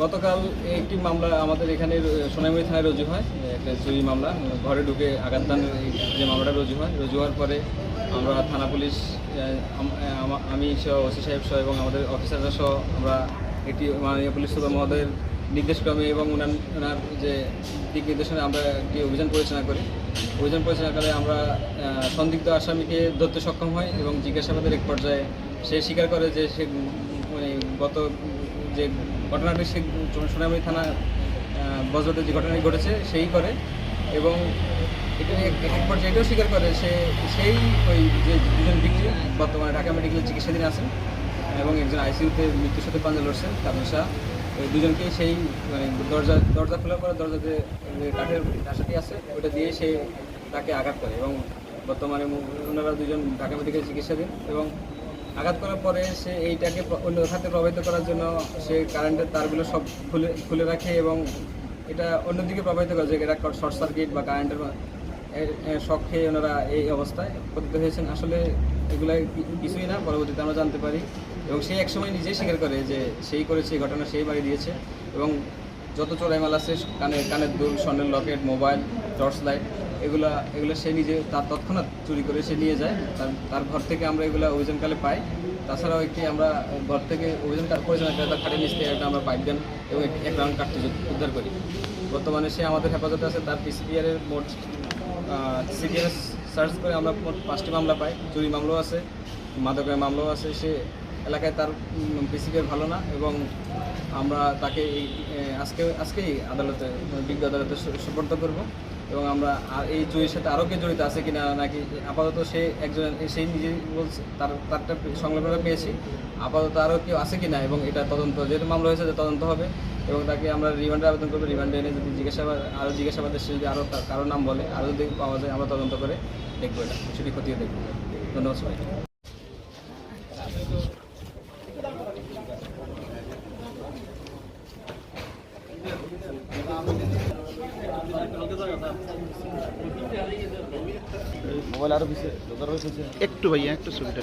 গতকাল একটি মামলা আমাদের এখানে সোনামুড়ি থানায় রুজু হয়। একটা চুরি মামলা। ঘরে ঢুকে আঘাত দানের যে মামলাটা রুজু হয়। রুজু হওয়ার পরে আমরা থানা পুলিশ আম- সহ ওসি সাহেব সহ এবং আমাদের অফিসাররা সহ আমরা একটি মাননীয় পুলিশ সুপার মহোদয়ের নির্দেশক্রমে এবং ওনার ওনার যে দিক নির্দেশনে আমরা একটি অভিযান পরিচালনা করি। অভিযান পরিচালনাকালে আমরা আহ, সন্দিগ্ধ আসামিকে ধরতে সক্ষম হই এবং জিজ্ঞাসাবাদের এক পর্যায়ে সে স্বীকার করে যে সে মানে গত যে ঘটনাটি সে সোনামুড়ি থানা বজরতে যে ঘটনাটি ঘটেছে সেই করে এবং এটা এটাও স্বীকার করে সে, সেই ওই যে দুজন ব্যক্তি বর্তমানে ঢাকা মেডিকেলের চিকিৎসাধীন আছেন এবং একজন আইসিইউতে মৃত্যুর সাথে পাঞ্জা লড়ছেন কারণ শাহ। ওই দুজনকে সেই মানে দরজা দরজা খোলার পরে দরজাতে কাঠের ঢাসাটি আছে ওটা দিয়ে সে তাকে আঘাত করে এবং বর্তমানে ওনারা দুজন ঢাকা মেডিকেল চিকিৎসাধীন এবং আঘাত করার পরে সে এইটাকে অন্য খাতে প্রভাবিত করার জন্য সে কারেন্টের তারগুলো সব খুলে খুলে রাখে এবং এটা অন্যদিকে প্রভাবিত করে যে এটা শর্ট সার্কিট বা কারেন্টের শখ খেয়ে ওনারা এই অবস্থায় পতিত হয়েছেন। আসলে এগুলো কিছুই না, পরবর্তীতে আমরা জানতে পারি। এবং সে একসময় নিজেই স্বীকার করে যে সেই করেছে, এই ঘটনা সেই বাড়ি দিয়েছে। এবং যত চোরাই মাল আছে, কানে, কানের দুল স্বর্ণের লকেট, মোবাইল, টর্চ লাইট এগুলা, এগুলো সে নিজে তার তৎক্ষণাৎ চুরি করে সে নিয়ে যায়। তার তার ঘর থেকে আমরা এগুলো অভিযানকালে পাই। তাছাড়াও একটি আমরা ঘর থেকে অভিযান পরিচালনা করে তার খাটের থেকে একটা আমরা পাইপ গান এবং এক রাউন্ড কাটতে উদ্ধার করি। বর্তমানে সে আমাদের হেফাজতে আছে, তার পিসিপিআরের মোট সিপিআর সার্চ করে আমরা মোট পাঁচটি মামলা পাই। চুরি মামলাও আছে, মাদকের মামলাও আছে, সে এলাকায় তার পিসিপিআর ভালো না এবং আমরা তাকে আজকে, আজকেই আদালতে, বিজ্ঞ আদালতে সুপর্দ করব এবং আমরা এই চুরির সাথে আরও কে জড়িত আছে কিনা নাকি আপাতত সে একজন সেই নিজেই বলছে, তার, তারটা সংলগ্নতা পেয়েছি। আপাতত আরও কেউ আছে কিনা এবং এটা তদন্ত, যেহেতু মামলা হয়েছে তদন্ত হবে এবং তাকে আমরা রিমান্ডে আবেদন করব। রিমান্ডে এনে যদি জিজ্ঞাসাবাদ, আরও জিজ্ঞাসাবাদের সে যদি আরও কারও নাম বলে, আরও যদি পাওয়া যায়, আমরা তদন্ত করে দেখব এটা। সেটি খতিয়ে দেখব। ধন্যবাদ সবাইকে। মোবাইল আরও পিছিয়ে একটু ভাইয়া একটু ছবিটা।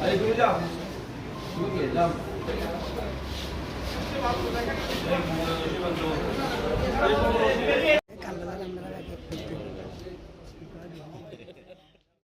还有一个叫，有点像。